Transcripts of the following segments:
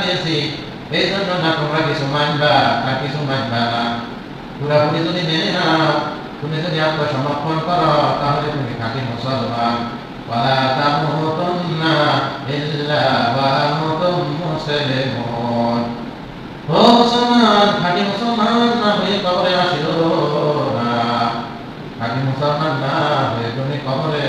দিয়েছি এই জন্য না তোমরা কিছু মানবা না কিছু মানবা না পুরাপুরি যদি মেনে নাও তুমি যদি আত্মসমর্পণ করো তাহলে তুমি খাঁটি মুসলমান ولا تموتن إلا وأنتم مسلمون ও মুসলমান খাঁটি মুসলমান না হয়ে কবরে আসিও না খাঁটি মুসলমান না হয়ে তুমি কবরে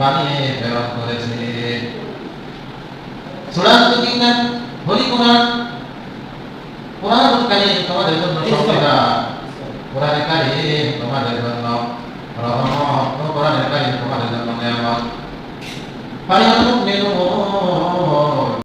বানিয়ে প্রেরণ করেছে। চূড়ান্ত কিতাব হরি কোরআন কোরআন কারিম তোমাদের জন্য সংবিধান কোরআন কারিম তোমাদের জন্য রহমত ও কোরআনের কারিম তোমাদের জন্য নিয়ামত। পানি